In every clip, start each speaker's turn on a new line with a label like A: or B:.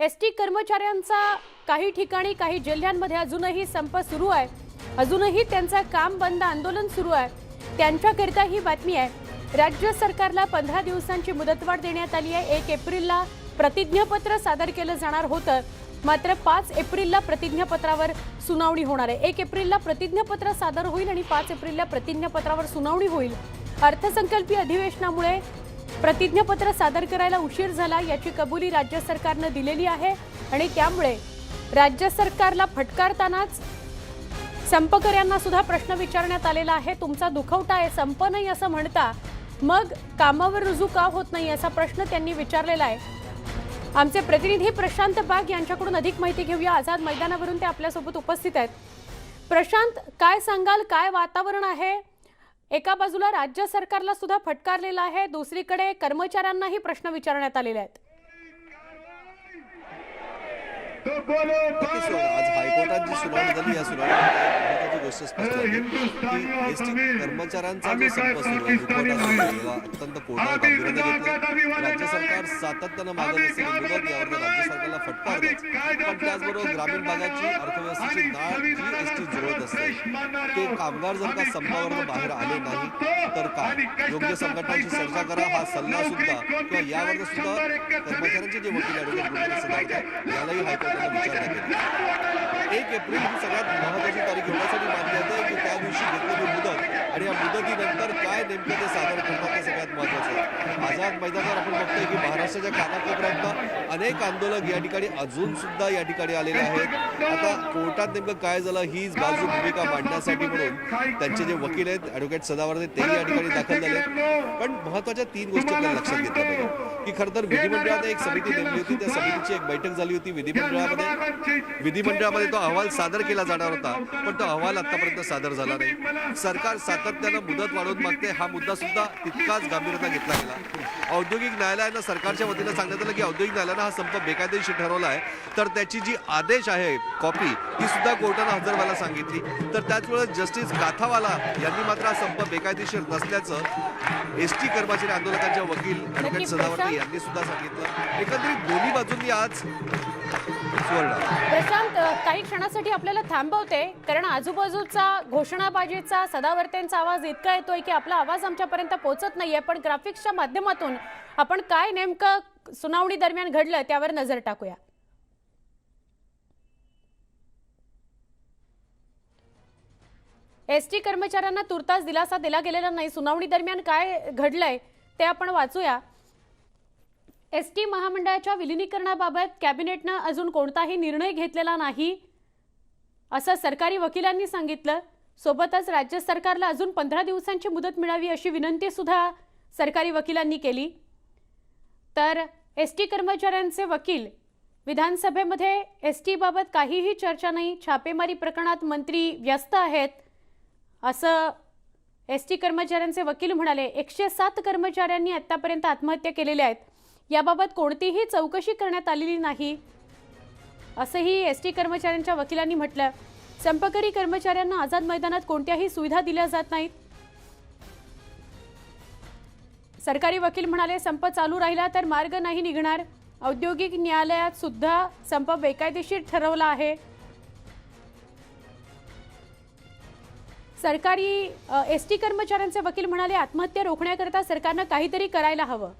A: S T कर्मचाऱ्यांचा काही ठिकाणी काही जिल्ह्यांमध्ये अजूनही संप सुरू आहे. अजूनही त्यांचा काम बंद आंदोलन सुरू आहे. त्यांच्याकरिता ही बातमी आहे. राज्य सरकारला पंधरा दिवसांची मुदतवाढ देण्यात आली आहे. एक एप्रिलला प्रतिज्ञापत्र सादर केलं जाणार होतं. मात्र पाच एप्रिलला प्रतिज्ञापत्रावर सुनावणी होणार आहे. एक एप्रिलला प्रतिज्ञापत्र सादर होईल आणि पाच एप्रिलला प्रतिज्ञापत्रावर सुनावणी होईल. अर्थसंकल्पीय अधिवेशनामुळे प्रतिज्ञापत्र सादर करायला उशीर झाला याची कबुली राज्य सरकारनं दिलेली आहे आणि त्यामुळे राज्य सरकारला फटकारतानाच संपकऱ्यांना सुद्धा प्रश्न विचारण्यात आलेला आहे. तुमचा दुखवटा आहे संप नाही असं म्हणता मग कामावर रुजू का होत नाही असा प्रश्न त्यांनी विचारलेला आहे. आमचे प्रतिनिधी प्रशांत बाग यांच्याकडून अधिक माहिती घेऊया. आझाद मैदानावरून ते आपल्यासोबत उपस्थित आहेत. प्रशांत काय सांगाल? काय वातावरण आहे? एका बाजूला राज्य सरकारला सुद्धा फटकारलेला आहे. दुसरीकडे कर्मचाऱ्यांनाही प्रश्न विचारण्यात आलेले आहेत.
B: आज हायकोर्टात जी सुनावणी झाली या सुनावणीमध्ये गोष्ट स्पष्ट झाली की एस टी कर्मचाऱ्यांचा जो संप सुरू आहे अत्यंत कोर्टाने गांभीर्याने घेतलं. राज्य सरकार सातत्यानं मागत असलेली मुदत यावर राज्य सरकारला फटका पण त्याचबरोबर ग्रामीण भागाची अर्थव्यवस्थेची नाळ जी एस टी जुळवत असते. ते कामगार जर का संपावरून बाहेर आले नाही तर काय? योग्य संघटनांची चर्चा करा हा सल्ला सुद्धा. किंवा यावर सुद्धा कर्मचाऱ्यांचे जे वकील सदावर्ते यालाही हायकोर्टाने विचारणा केली. एक एप्रिल ही सगळ्यात महत्वाची तारीख एवढ्यासाठी मानली जाते की त्या दिवशी घेतलेली मुदत आणि या मुदतीनंतर काय नेमकं ते सादर करतात ते सगळ्यात महत्वाचं आहे. आझाद मैदानावर आपण बघतोय की महाराष्ट्राच्या कानाकोपऱ्यातनं अनेक आंदोलक या ठिकाणी अजून सुद्धा या ठिकाणी आलेले आहेत. आता कोर्टात नेमकं काय झालं हीच बाजू भूमिका मांडण्यासाठी म्हणून त्यांचे जे वकील आहेत ऍडव्होकेट सदावर्ते तेही या ठिकाणी दाखल झाले. पण महत्त्वाच्या तीन गोष्टी आपल्याला लक्षात घेतल्या पाहिजे. की खरं तर विधिमंडळात एक समिती नेमली होती त्या समितीची एक बैठक झाली होती विधिमंडळामध्ये. विधिमंडळामध्ये तो अहवाल सादर केला जाणार होता पण तो अहवाल आतापर्यंत सादर झाला नाही. सरकार सातत्यानं मुदत वाढवून मागते हा मुद्दा सुद्धा तितकाच गांभीर्याने घेतला गेला. औद्योगिक न्यायालयानं सरकार सरकारच्या वतीनं सांगण्यात आलं की औद्योगिक न्यायालयानं हा संप बेकायदेशीर ठरवला आहे. तर त्याची जी आदेश आहे कॉपी ती सुद्धा कोर्टानं हजर व्हायला सांगितली. तर त्याच वेळेस जस्टिस गाथावाला यांनी मात्र हा संप बेकायदेशीर नसल्याचं एस टी कर्मचारी आंदोलकांच्या वकील सदावर्ते. यांनी सुद्धा सांगितलं. एकंदरीत दोन्ही बाजूंनी आज
A: प्रशांत काही क्षणासाठी आपल्याला थांबवते कारण आजूबाजूचा घोषणाबाजीचा सदावर्त्यांचा आवाज इतका येतोय की आपला आवाज आमच्यापर्यंत पोहोचत नाहीये. पण ग्राफिक्सच्या माध्यमातून आपण काय नेमकं सुनावणी दरम्यान घडलं त्यावर नजर टाकूया. एस टी कर्मचाऱ्यांना तुर्तास दिलासा दिला गेलेला नाही. सुनावणी दरम्यान काय घडलंय ते आपण वाचूया. एस टी महामंडळाच्या विलिनीकरणाबाबत कॅबिनेटनं अजून कोणताही निर्णय घेतलेला नाही असं सरकारी वकिलांनी सांगितलं. सोबतच राज्य सरकारला अजून पंधरा दिवसांची मुदत मिळावी अशी विनंती सुद्धा सरकारी वकिलांनी केली. तर एस टी कर्मचाऱ्यांचे वकील विधानसभेमध्ये एस टीबाबत काहीही चर्चा नाही छापेमारी प्रकरणात मंत्री व्यस्त आहेत असं एस टी कर्मचाऱ्यांचे वकील म्हणाले. एकशे सात कर्मचाऱ्यांनी आत्तापर्यंत आत्महत्या केलेल्या आहेत. याबाबत कोणतीही चौकशी करण्यात आलेली नाही. असंही एस टी कर्मचाऱ्यांच्या वकिलांनी म्हटलं. संपकरी कर्मचाऱ्यांना आझाद मैदानात कोणत्याही सुविधा दिल्या जात नाहीत. सरकारी वकील म्हणाले संप चालू राहिला तर मार्ग नाही निघणार. औद्योगिक न्यायालयात सुद्धा संप बेकायदेशीर ठरवला आहे. सरकारी एस टी कर्मचाऱ्यांचे वकील म्हणाले आत्महत्या रोखण्याकरता सरकारनं काहीतरी करायला हवं.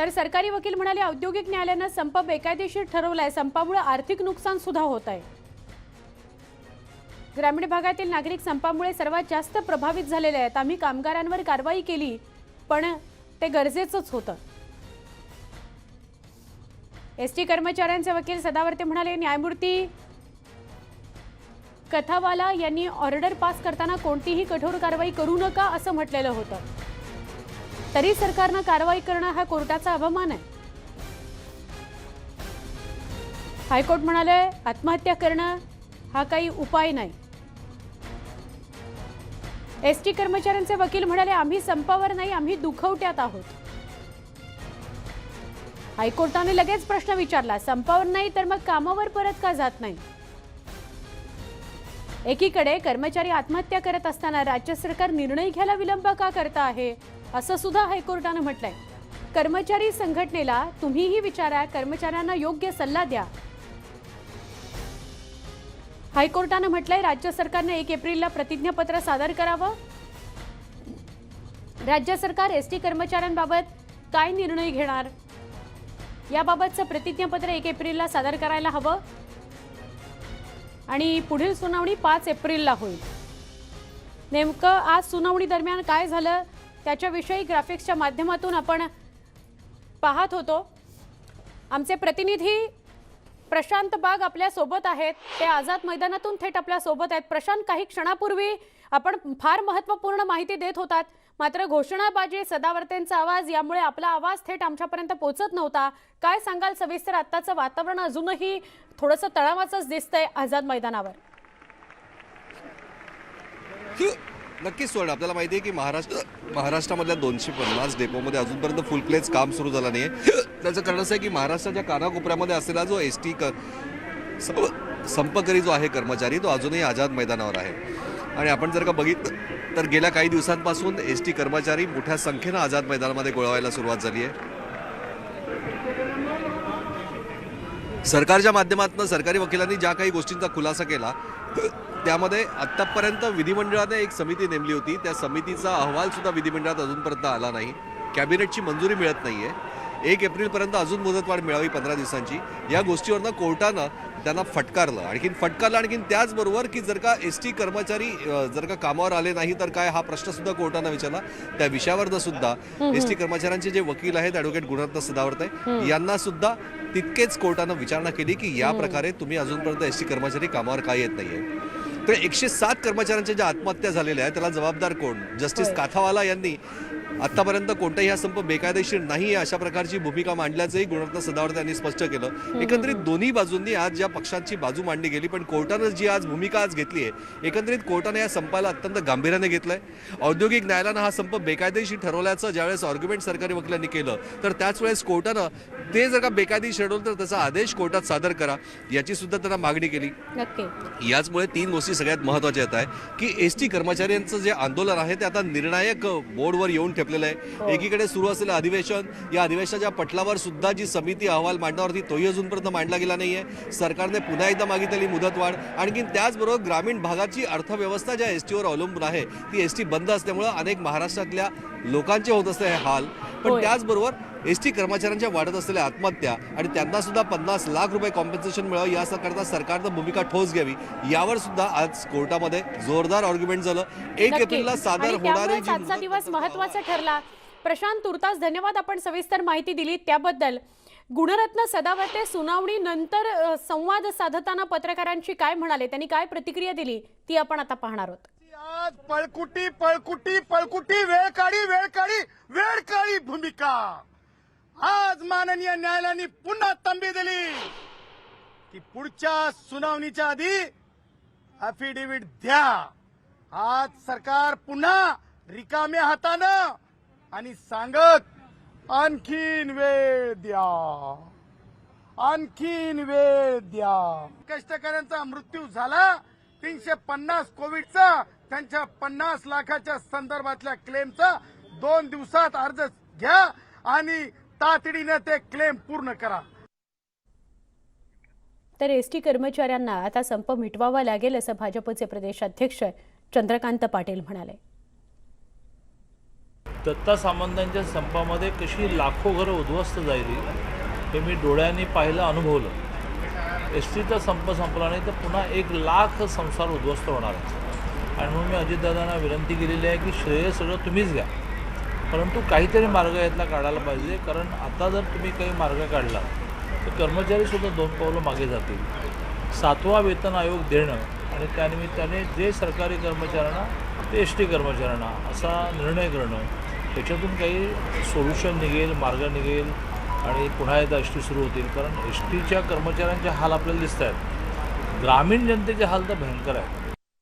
A: तर सरकारी वकील म्हणाले औद्योगिक न्यायालयानं संप बेकायदेशीर ठरवलाय. संपामुळे आर्थिक नुकसान सुद्धा होत आहे. ग्रामीण भागातील नागरिक संपामुळे सर्वात जास्त प्रभावित झालेले आहेत. आम्ही कामगारांवर कारवाई केली पण ते गरजेचंच होतं. एस टी कर्मचाऱ्यांचे वकील सदावर्ते म्हणाले न्यायमूर्ती कथावाला यांनी ऑर्डर पास करताना कोणतीही कठोर कारवाई करू नका असं म्हटलेलं होतं. तरी सरकारनं कारवाई करणं हा कोर्टाचा अवमान आहे. हायकोर्ट म्हणाले आत्महत्या करणं हा काही उपाय नाही. एस टी कर्मचाऱ्यांचे वकील म्हणाले आम्ही संपावर नाही आम्ही दुखवट्यात आहोत. हायकोर्टाने लगेच प्रश्न विचारला संपावर नाही तर मग कामावर परत का जात नाही? एकीकडे कर्मचारी आत्महत्या करत असताना राज्य सरकार निर्णय घ्यायला विलंब का करता आहे? असं सुद्धा हायकोर्टानं म्हटलंय. कर्मचारी संघटनेला तुम्हीही विचारा कर्मचाऱ्यांना योग्य सल्ला द्या. हायकोर्टानं म्हटलंय राज्य सरकारने एक एप्रिलला प्रतिज्ञापत्र सादर करावं. राज्य सरकार एस टी कर्मचाऱ्यांबाबत काय निर्णय घेणार? याबाबतचं प्रतिज्ञापत्र एक एप्रिलला सादर करायला हवं. आणि पुढील सुनावणी पाच एप्रिलला होईल. नेमकं आज सुनावणी दरम्यान काय झालं? त्याच्याविषयी ग्राफिक्सच्या माध्यमातून आपण पाहत होतो. आमचे प्रतिनिधी प्रशांत बाग आपल्यासोबत आहेत. ते आझाद मैदानातून थेट आपल्यासोबत आहेत. प्रशांत काही क्षणापूर्वी आपण फार महत्त्वपूर्ण माहिती देत होतात. मात्र घोषणाबाजी सदावर्तेंचा आवाज यामुळे आपला आवाज थेट आमच्यापर्यंत पोहोचत नव्हता. काय सांगाल सविस्तर? आत्ताचं वातावरण अजूनही थोडंसं तणावाचंच दिसतंय आझाद मैदानावर.
B: नक्कीच सोड आपल्याला माहिती आहे की महाराष्ट्र महाराष्ट्रामधल्या दोनशे पन्नास डेपोमध्ये अजूनपर्यंत फुल प्लेच काम सुरू झालं नाही आहे त्याचं कारण असं आहे की महाराष्ट्राच्या कानाकोपऱ्यामध्ये असलेला जो एस टी क संपकरी जो आहे कर्मचारी तो अजूनही आझाद मैदानावर आहे. आणि आपण जर का बघितलं तर गेल्या काही दिवसांपासून एस टी कर्मचारी मोठ्या संख्येनं आझाद मैदानामध्ये गोळवायला सुरुवात झाली आहे. सरकारच्या माध्यमातून सरकारी वकिलांनी ज्या काही गोष्टींचा खुलासा केला त्यामध्ये आत्तापर्यंत विधिमंडळाने एक समिती नेमली होती. त्या समितीचा अहवाल सुद्धा विधिमंडळात अजूनपर्यंत आला नाही. कॅबिनेटची मंजुरी मिळत नाहीये. एक एप्रिलपर्यंत अजून मुदतवाढ मिळावी पंधरा दिवसांची. या गोष्टीवरनं कोर्टानं त्यांना फटकारलं. आणखीन फटकारलं आणखीन त्याचबरोबर की जर का एस टी कर्मचारी जर का कामावर आले नाही तर काय हा प्रश्न सुद्धा कोर्टानं विचारला. त्या विषयावरनं सुद्धा एस टी कर्मचाऱ्यांचे जे वकील आहेत ॲडव्होकेट गुणरत्न सदावर्ते यांना सुद्धा तितकेच कोर्टानं विचारणा केली की या प्रकारे तुम्ही अजूनपर्यंत एस टी कर्मचारी कामावर का येत नाहीये. तर एकशे सात कर्मचाऱ्यांच्या ज्या आत्महत्या झालेल्या आहेत त्याला जबाबदार कोण जस्टिस. काथावाला यांनी आतापर्यंत कोणताही हा संप बेकायदेशीर नाही अशा प्रकारची भूमिका मांडल्याचंही गुणरत्न सदावर्ते यांनी स्पष्ट केलं. एकंदरीत दोन्ही बाजूंनी आज ज्या पक्षांची बाजू मांडली गेली पण कोर्टानं जी आज भूमिका आज घेतली आहे एकंदरीत कोर्टाने या संपाला अत्यंत गांभीर्याने घेतलंय. औद्योगिक न्यायालयानं हा संप बेकायदेशीर ठरवल्याचं ज्यावेळेस आर्ग्युमेंट सरकारी वकिलांनी केलं तर त्याच वेळेस कोर्टानं ते जर का बेकायदेशीर ठरवलं तर त्याचा आदेश कोर्टात सादर करा याची सुद्धा त्यांना मागणी केली. याचमुळे तीन गोष्टी सगळ्यात महत्त्वाच्या येत आहे की एस टी कर्मचाऱ्यांचं जे आंदोलन आहे ते आता निर्णायक बोर्डवर येऊन ठेपलेलं आहे. एकीकडे सुरू असलेलं अधिवेशन या अधिवेशनाच्या पटलावर सुद्धा जी समिती अहवाल मांडणार होती तोही अजूनपर्यंत मांडला गेला नाहीये. सरकारने पुन्हा एकदा मागितलेली मुदतवाढ आणखी त्याचबरोबर ग्रामीण भागाची अर्थव्यवस्था ज्या एस टीवर अवलंबून आहे ती एस टी बंद असल्यामुळं अनेक महाराष्ट्रातल्या लोकांचे होत असते हे हाल. पण. त्याचबरोबर एस टी कर्मचाऱ्यांच्या वाढत असलेल्या आत्महत्या आणि त्यांना सुद्धा पन्नास लाख रुपये कॉम्पेन्सेशन मिळावं याकरता सरकारनं भूमिका ठोस घ्यावी यावर सुद्धा आज कोर्टामध्ये जोरदार आर्ग्युमेंट झालं. एक. एप्रिलला सादर होणारी
A: आजचा दिवस महत्त्वाचा ठरला. प्रशांत तुर्तास धन्यवाद आपण सविस्तर माहिती दिली त्याबद्दल. गुणरत्न सदावर्ते सुनावणी नंतर संवाद साधताना पत्रकारांशी काय म्हणाले? त्यांनी काय प्रतिक्रिया दिली? ती आपण आता पाहणार आहोत.
C: आज पळकुटी पळकुटी पळकुटी वेळ काढी वेळ काढी वेळ काढी भूमिका. आज माननीय न्यायालयाने पुन्हा तंबी दिली. की पुढच्या सुनावणीच्या आधी अफिडेव्हिट द्या. आज सरकार पुन्हा रिकाम्या हातानं आणि सांगत आणखीन वेळ द्या. आणखीन वेळ द्या. कष्टकऱ्यांचा मृत्यू झाला. तीनशे पन्नास कोविडचा त्यांच्या पन्नास लाखाच्या संदर्भातल्या क्लेमचा दोन दिवसात अर्ज घ्या आणि तातडीने ते क्लेम पूर्ण करा.
A: तर एस टी कर्मचाऱ्यांना आता संप मिटवावा लागेल असं भाजपचे प्रदेशाध्यक्ष चंद्रकांत पाटील म्हणाले.
D: दत्ता सामंतांच्या संपामध्ये कशी लाखो घरं उद्ध्वस्त झाली हे मी डोळ्यांनी पाहिलं अनुभवलं. एस टीचा संप संपला नाही तर पुन्हा एक लाख संसार उद्ध्वस्त होणार आहे. आणि म्हणून मी अजितदादांना विनंती केलेली आहे की श्रेय सगळं तुम्हीच घ्या. परंतु काहीतरी मार्ग यातला काढायला पाहिजे कारण आता जर तुम्ही काही मार्ग काढला तर कर्मचारीसुद्धा दोन पावलं मागे जातील. सातवा वेतन आयोग देणं आणि त्यानिमित्ताने जे सरकारी कर्मचाऱ्यांना ते एस टी कर्मचाऱ्यांना असा निर्णय करणं त्याच्यातून काही सोल्युशन निघेल मार्ग निघेल आणि पुन्हा एकदा एस टी सुरू होतील. कारण एस टीच्या कर्मचाऱ्यांचे हाल आपल्याला दिसत आहेत ग्रामीण जनतेचे हाल तर भयंकर आहेत.